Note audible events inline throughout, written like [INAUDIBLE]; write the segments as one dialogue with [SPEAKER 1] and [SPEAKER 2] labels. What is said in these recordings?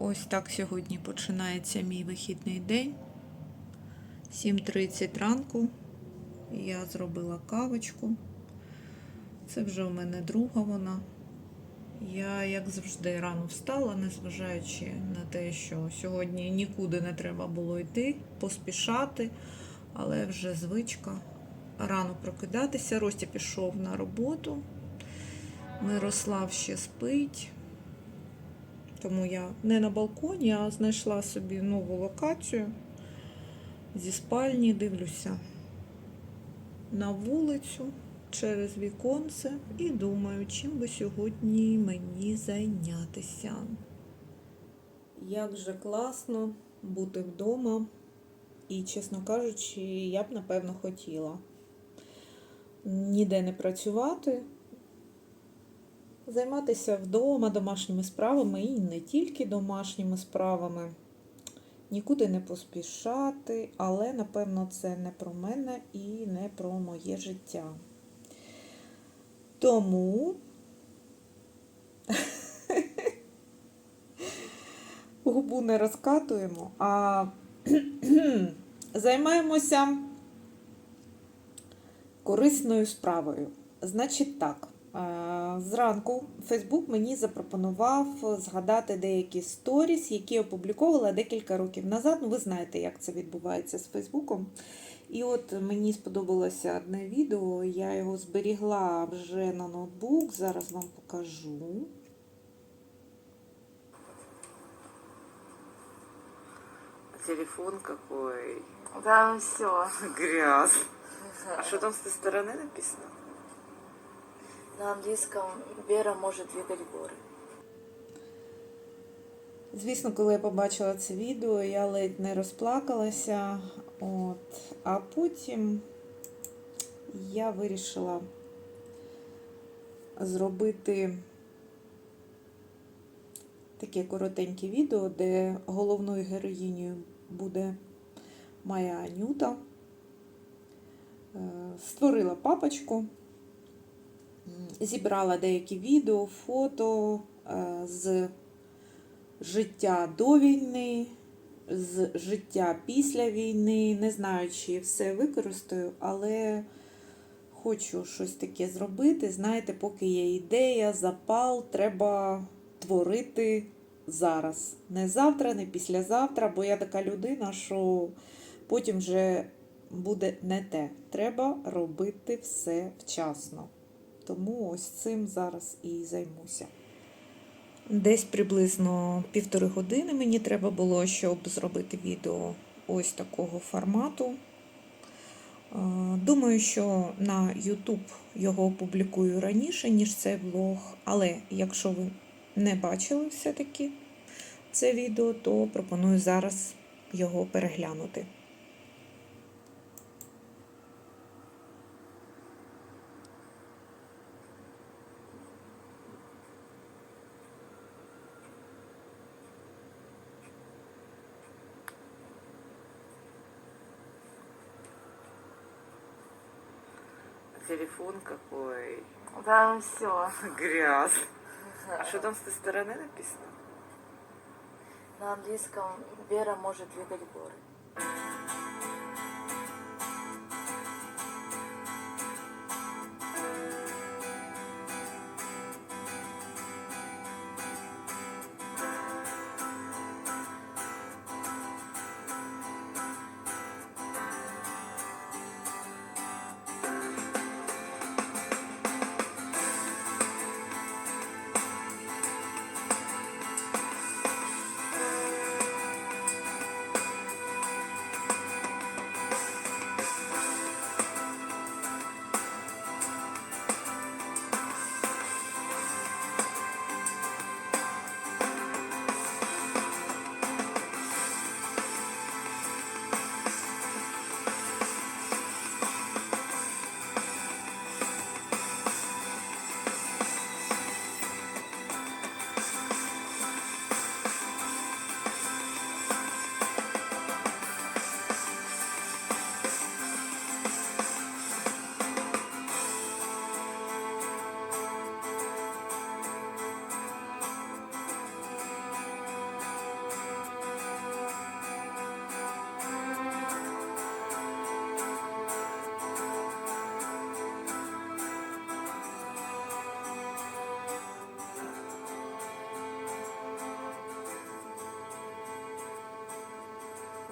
[SPEAKER 1] Ось так сьогодні починається мій вихідний день. 7.30 ранку. Я зробила кавочку. Це вже у мене друга вона. Я, як завжди, рано встала, незважаючи на те, що сьогодні нікуди не треба було йти, поспішати, але вже звичка рано прокидатися. Ростя пішов на роботу. Мирослав ще спить. Тому я не на балконі, а знайшла собі нову локацію зі спальні, дивлюся на вулицю через віконце і думаю, чим би сьогодні мені зайнятися. Як же класно бути вдома, і, чесно кажучи, я б напевно хотіла ніде не працювати, займатися вдома домашніми справами і не тільки домашніми справами, нікуди не поспішати, але, напевно, це не про мене і не про моє життя. Тому [LAUGHS] губу не розкатуємо, а [CLEARS THROAT] займаємося корисною справою. Значить так, зранку Фейсбук мені запропонував згадати деякі сторіс, які опубліковувала декілька років назад. Ну, ви знаєте, як це відбувається з Фейсбуком. І от мені сподобалося одне відео, я його зберігла вже на ноутбук, зараз вам покажу.
[SPEAKER 2] Телефон какой
[SPEAKER 3] Там все.
[SPEAKER 2] грязь. А что там с той стороны написано?
[SPEAKER 3] На английском Вера может двигать горы.
[SPEAKER 1] Звісно, коли я побачила це відео, я ледь не розплакалася. От. А потім я вирішила зробити таке коротеньке відео, де головною героїнею буде моя Анюта. Е, Створила папочку, зібрала деякі відео, фото е, з життя до війни, з життя після війни. Не знаю, чи все використаю, але хочу щось таке зробити. Знаєте, поки є ідея, запал, треба творити зараз. Не завтра, не післязавтра, бо я така людина, що потім вже буде не те. Треба робити все вчасно. Тому ось цим зараз і займуся. Десь приблизно півтори години мені треба було, щоб зробити відео ось такого формату. Е, Думаю, що на YouTube його опублікую раніше, ніж цей влог. Але якщо ви не бачили все-таки це відео, то пропоную зараз його переглянути.
[SPEAKER 2] Телефон какой
[SPEAKER 3] Там все.
[SPEAKER 2] грязь. А что там с той стороны написано?
[SPEAKER 3] На английском Вера может двигать горы.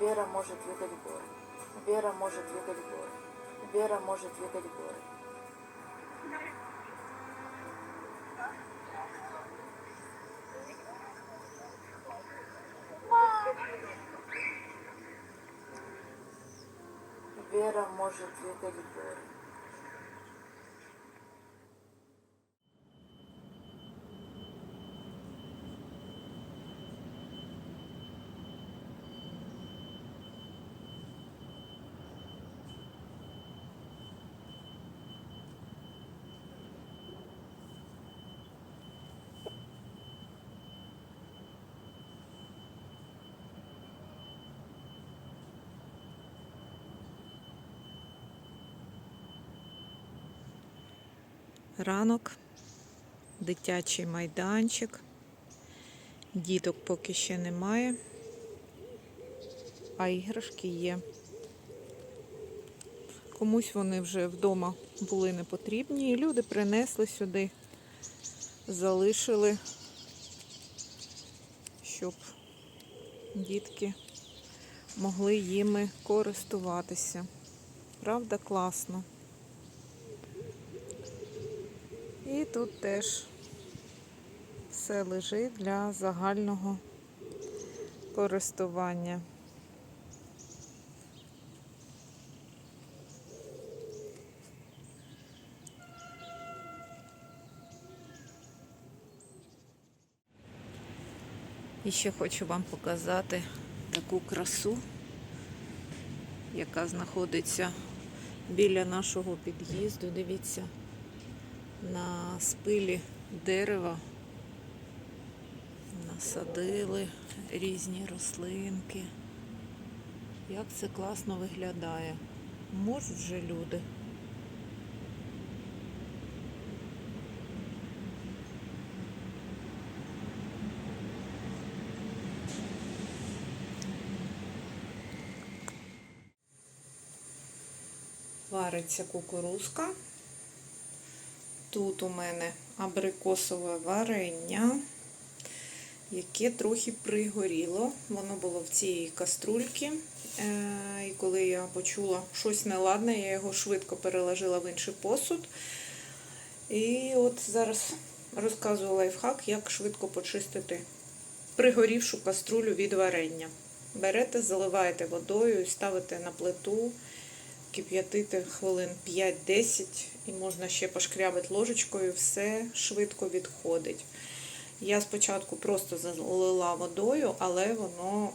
[SPEAKER 3] Вера может двигать горы. Вера может двигать горы. Вера может двигать горы. Вера может двигать горы.
[SPEAKER 1] Ранок, дитячий майданчик. Діток поки ще немає, а іграшки є. Комусь вони вже вдома були не потрібні, і люди принесли сюди, залишили, щоб дітки могли їми користуватися. Правда, класно. І тут теж все лежить для загального користування. І ще хочу вам показати таку красу, яка знаходиться біля нашого під'їзду. Дивіться на спилі дерева насадили різні рослинки. Як це класно виглядає. Можуть же люди. Вариться кукурузка. Тут у мене абрикосове варення, яке трохи пригоріло. Воно було в цій каструльці. Е, І коли я почула щось неладне, я його швидко переложила в інший посуд. І от зараз розказую лайфхак, як швидко почистити пригорівшу каструлю від варення. Берете, заливаєте водою і ставите на плиту кип'ятити хвилин 5-10 і можна ще пошкрябати ложечкою, все швидко відходить. Я спочатку просто залила водою, але воно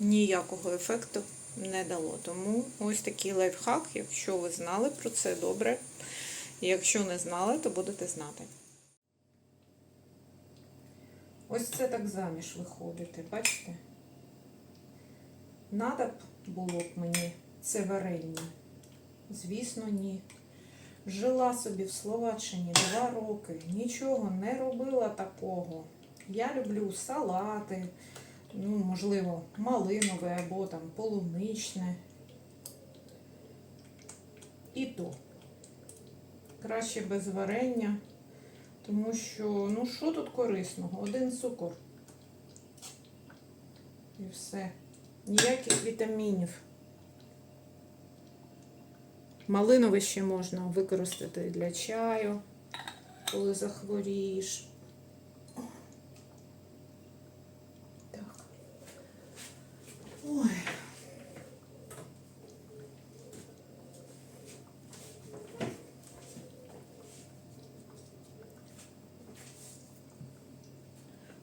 [SPEAKER 1] ніякого ефекту не дало. Тому ось такий лайфхак, якщо ви знали про це добре. Якщо не знали, то будете знати. Ось це так заміж виходити, бачите? Надо було б мені це варення. Звісно, ні. Жила собі в Словаччині два роки, нічого не робила такого. Я люблю салати, ну, можливо, малинове або там полуничне. І то. Краще без варення, тому що, ну що тут корисного? Один цукор. І все. Ніяких вітамінів. Малинове ще можна використати для чаю, коли захворієш.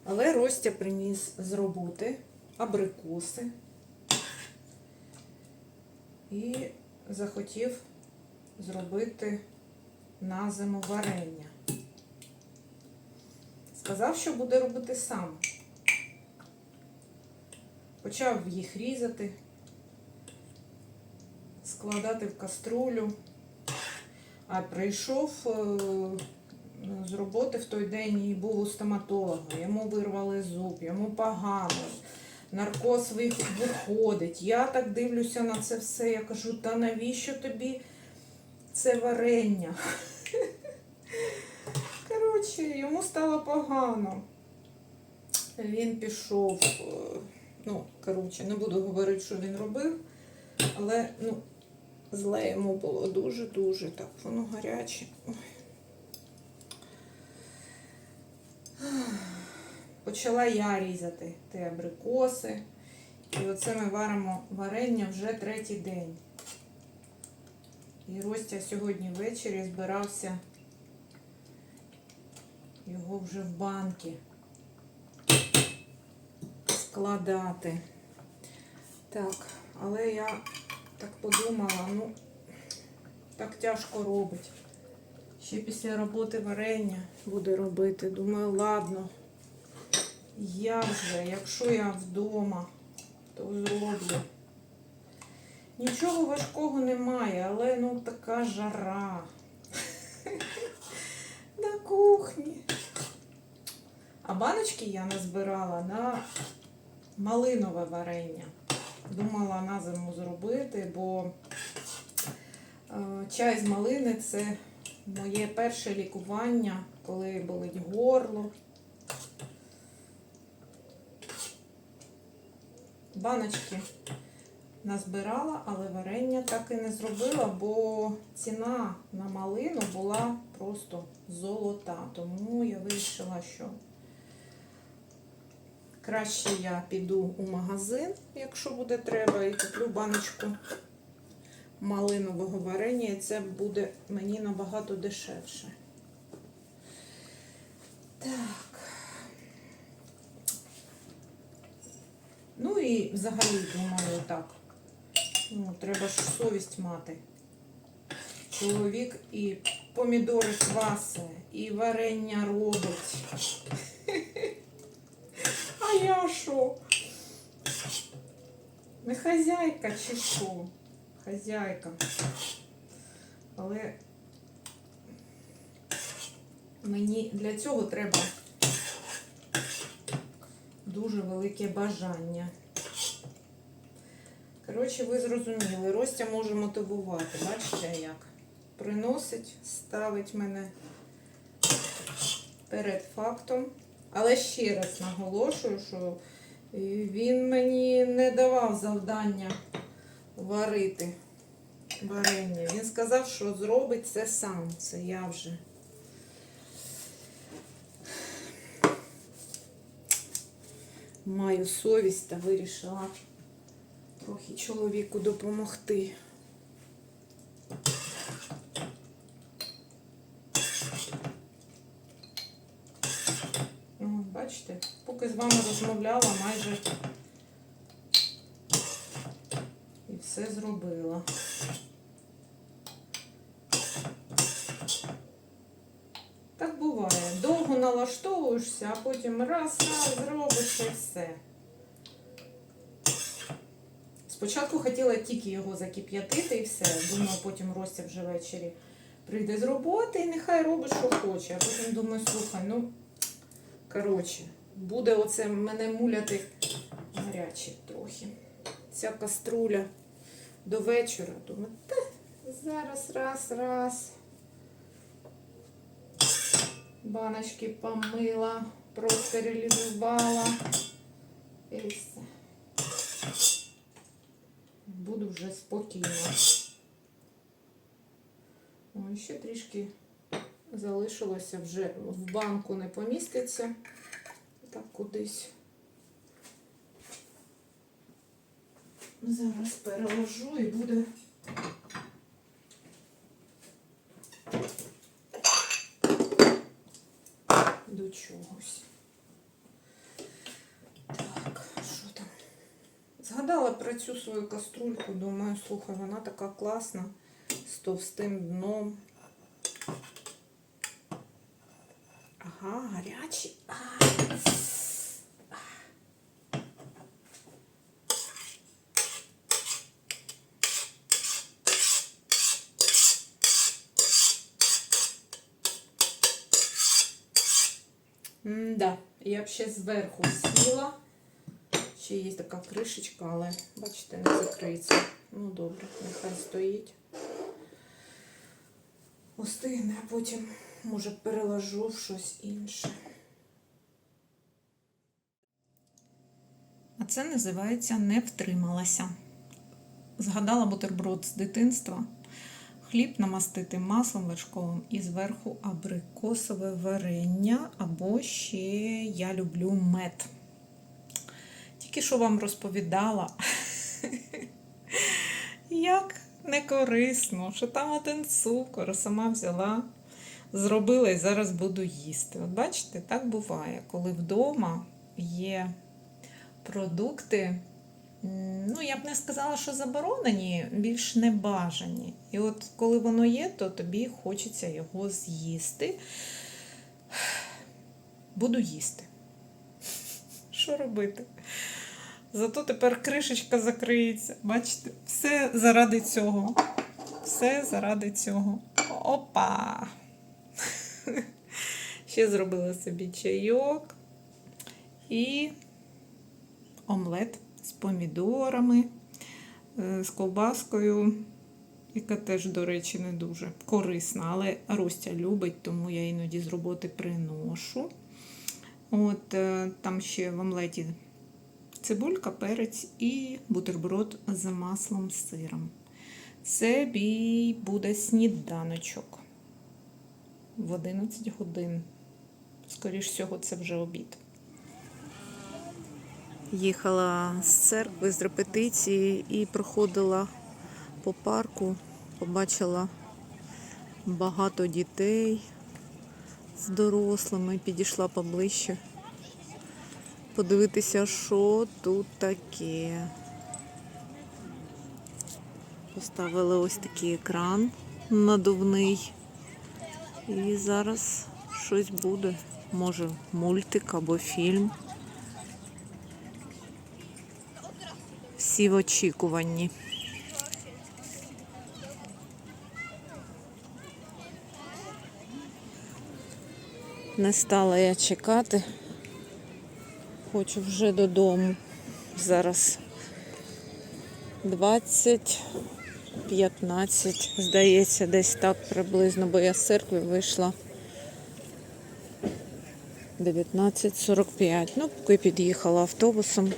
[SPEAKER 1] Але Ростя приніс з роботи абрикоси і захотів зробити на зиму варення. Сказав, що буде робити сам. Почав їх різати, складати в каструлю, а прийшов е, з роботи в той день і був у стоматолога. Йому вирвали зуб, йому погано наркоз ви- виходить. Я так дивлюся на це все. Я кажу, та навіщо тобі це варення? Коротше, йому стало погано. Він пішов е, Ну, коротше, не буду говорити, що він робив, але ну, зле йому було дуже-дуже так. Воно гаряче. Почала я різати ті абрикоси. І оце ми варимо варення вже третій день. І Ростя сьогодні ввечері збирався його вже в банки складати. Так, але я так подумала, ну, так тяжко робить. Ще після роботи варення буде робити. Думаю, ладно. Я вже, якщо я вдома, то зроблю. Нічого важкого немає, але ну така жара. [LAUGHS] На кухні. А баночки я назбирала на малинове варення. Думала на зиму зробити, бо е, чай з малини це моє перше лікування, коли болить горло. Баночки назбирала, але варення так і не зробила, бо ціна на малину була просто золота. Тому я вирішила, що краще я піду у магазин, якщо буде треба, і куплю баночку малинового варення, і це буде мені набагато дешевше. Так. Ну і взагалі думаю так. Ну, треба ж совість мати. Чоловік і помідори кваси, і варення робить. [LAUGHS] А я що? Не хазяйка чи що? Хазяйка. Але мені для цього треба дуже велике бажання. Коротше, ви зрозуміли, Ростя може мотивувати. Бачите, як? Приносить, ставить мене перед фактом. Але ще раз наголошую, що він мені не давав завдання варити варення. Він сказав, що зробить це сам. Це я вже. Маю совість та вирішила трохи чоловіку допомогти. О, бачите, поки з вами розмовляла, майже і все зробила. Так буває. Довго налаштовуєшся, а потім раз, раз зробиш і все. Спочатку хотіла тільки його закип'ятити і все. Думаю, потім Ростя вже ввечері прийде з роботи і нехай робить, що хоче. А потім думаю, слухай, ну, коротше, буде оце мене муляти гаряче трохи. Ця каструля до вечора. Думаю, та зараз раз, раз. Баночки помила, простерилізувала. І все. Буду вже спокійно. Ой, ще трішки залишилося вже в банку не поміститься. Так кудись. Зараз переложу і буде. До чогось. Так, що там? Згадала про цю свою каструльку, думаю, слухай, вона така класна, з товстим дном. Ага, гарячий. М-да, я б ще зверху сіла. Ще є така кришечка, але бачите, не закриється. Ну добре, нехай стоїть. Остигне, а потім, може, переложу в щось інше. А це називається не втрималася. Згадала бутерброд з дитинства. Хліб намастити маслом вершковим і зверху абрикосове варення, або ще я люблю мед. Тільки що вам розповідала, [LAUGHS] як не корисно, що там один цукор, сама взяла, зробила і зараз буду їсти. От бачите, так буває, коли вдома є продукти, ну я б не сказала, що заборонені, більш не бажані. І от коли воно є, то тобі хочеться його з'їсти. [SIGHS] Буду їсти. [LAUGHS] Що робити? Зато тепер кришечка закриється. Бачите, все заради цього. Все заради цього. Опа! [LAUGHS] Ще зробила собі чайок і омлет з помідорами, е, з ковбаскою, яка теж, до речі, не дуже корисна, але Ростя любить, тому я іноді з роботи приношу. От е, там ще в омлеті цибулька, перець і бутерброд з маслом з сиром. Це бій буде сніданочок в 11 годин. Скоріш всього, це вже обід. Їхала з церкви з репетиції і проходила по парку, побачила багато дітей з дорослими, підійшла поближче подивитися, що тут таке. Поставили ось такий екран надувний. І зараз щось буде. Може мультик або фільм. Всі в очікуванні. Не стала я чекати. Хочу вже додому. Зараз 20, 15, здається, десь так приблизно, бо я з церкви вийшла 19.45. Ну, поки під'їхала автобусом.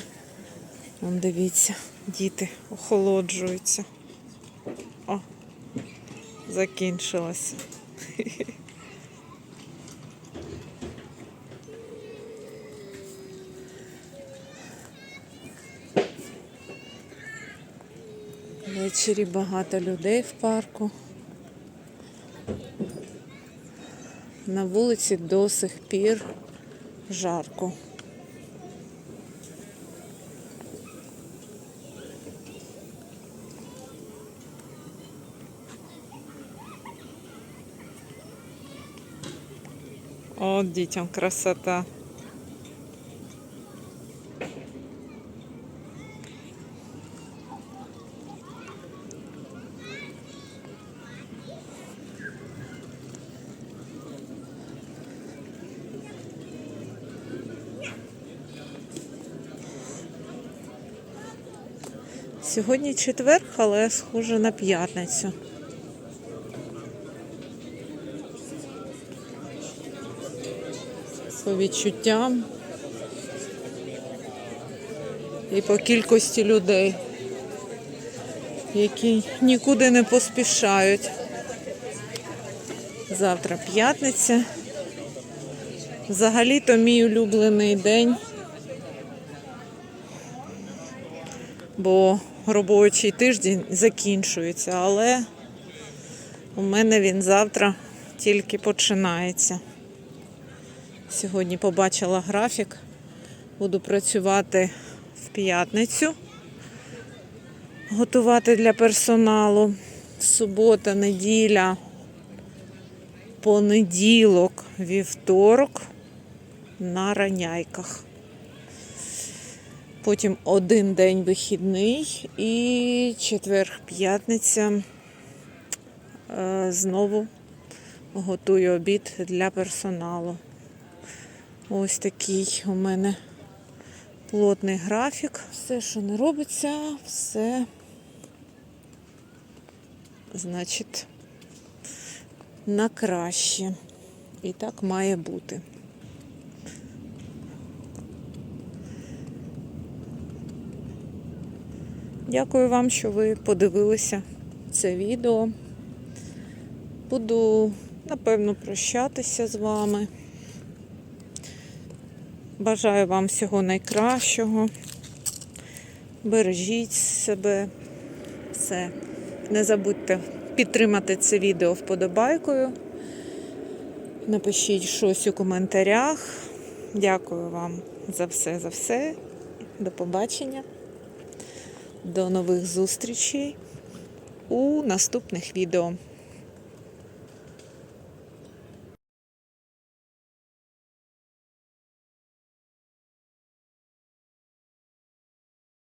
[SPEAKER 1] Вон дивіться, діти охолоджуються. О, закінчилося. [LAUGHS] Ввечері багато людей в парку. На вулиці до сих пір жарко. От дітям красота. Сьогодні четвер, але схоже на п'ятницю. По відчуттям і по кількості людей, які нікуди не поспішають. Завтра п'ятниця. Взагалі-то мій улюблений день. бо робочий тиждень закінчується, але у мене він завтра тільки починається. Сьогодні побачила графік, буду працювати в п'ятницю, готувати для персоналу. Субота, неділя, понеділок, вівторок на раняйках. Потім один день вихідний і четвер-п'ятниця е, знову готую обід для персоналу. Ось такий у мене плотний графік. Все, що не робиться, все, значить, на краще. І так має бути. Дякую вам, що ви подивилися це відео. Буду, напевно, прощатися з вами. Бажаю вам всього найкращого. Бережіть себе. Все. Не забудьте підтримати це відео вподобайкою. Напишіть щось у коментарях. Дякую вам за все, за все. До побачення. До нових зустрічей у наступних відео.